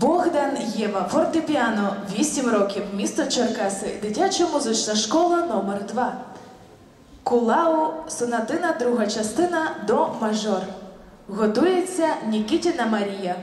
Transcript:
Богдан Єва, фортепіано, 8 років, місто Черкаси, дитяча музична школа номер 2 Кулау, сонатина, друга частина до мажор. Готується Нікітіна Марія.